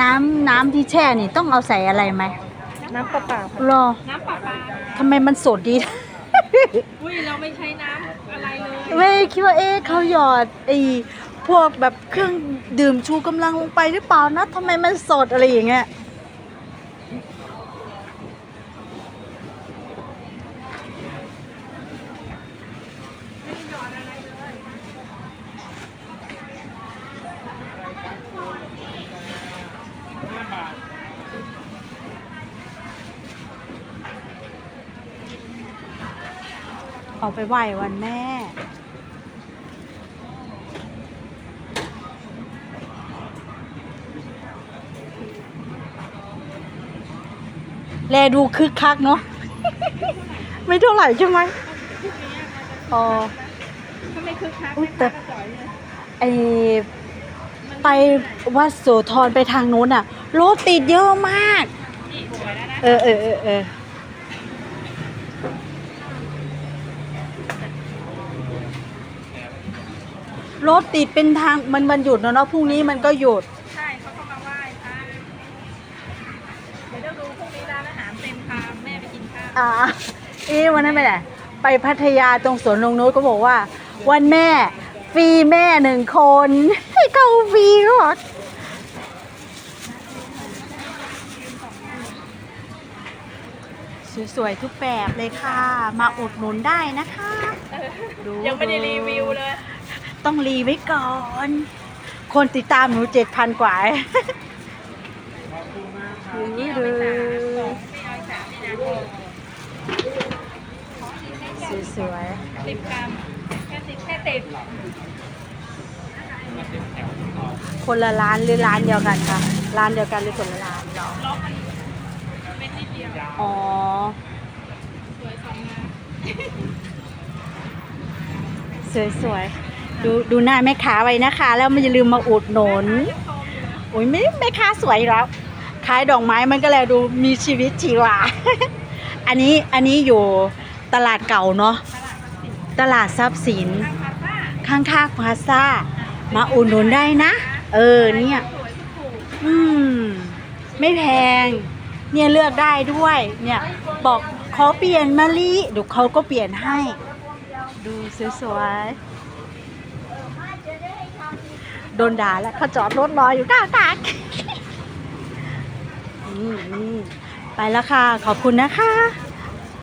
น้ำน้ำที่แช่นี่ต้องเอาใส่อะไรไหมน้ำเปล่าๆค่ะรอน้ำปลาปลาทำไมมันสดดี อุ้ยเราไม่ใช้น้ำอะไรเลยไม่คิดว่าเอ๊ะเขาหยอดไอ้พวกแบบเครื่องดื่มชูกำลังลงไปหรือเปล่านะทำไมมันสดอะไรอย่างเงี้ย ออกไปไหว้วันแม่ แลดูคึกคักเนาะ ไม่เท่าไหร่ใช่ไหมอ๋อถ้าไม่คึกคักอุ๊ยไม่แต่คักก็จ่อยเลยไอไปวัดโสธรไปทางนู้นอะ รถติดเยอะมากนี่สวยแล้วนะเออเออเออเออรถติดเป็นทางมันมันหยุดแล้วเนาะพรุ่งนี้มันก็หยุด ใช่เขาก็มาไหว้พระเดี๋ยวเราดูพรุ่งนี้ร้านอาหารเต็มพาแม่ไปกินข้าวอ่าเอ๊ะวันนั้นไปไหนไปพัทยาตรงสวนนงนุชก็บอกว่า วันแม่ฟรีแม่หนึ่งคนให้เข้าฟรีก็บอก สวยๆทุกแบบเลยค่ะ มาอุดหนุนได้นะคะดูยังไม่ได้รีวิวเลย ต้องรีไว้ก่อน คนติดตามหนูเจ็ดพันกว่าอย่างนี้เลยสวยๆสิบกรัมแค่สิบแค่ติดคนละร้านหรือร้านเดียวกันคะร้านเดียวกันหรือคนละร้านเหรอล็อกมันเป็นนิดเดียวอ๋อ สวยสองงาน สวยๆ ดูดูหน้าแม่ค้าไว้นะคะ แล้วมันอย่าลืมมาอุดหนุนโอ้ยไม่แม่ค้าสวยแล้วขายดอกไม้มันก็เลยดูมีชีวิตชีวา อันนี้อันนี้อยู่ตลาดเก่าเนาะตลาดทรัพย์สินทางพาซ่าข้างๆพาซ่า มาอุดหนุนได้นะ เออเนี่ย อืม ไม่แพง เนี่ยเลือกได้ด้วย เนี่ย บอกขอเปลี่ยนมะลิดูเขาก็เปลี่ยนให้ ดูสวยๆ โดนด่าแล้วเขาจอดรถรออยู่ก้าวตากนี่นี่ไปแล้วค่ะ ขอบคุณนะคะ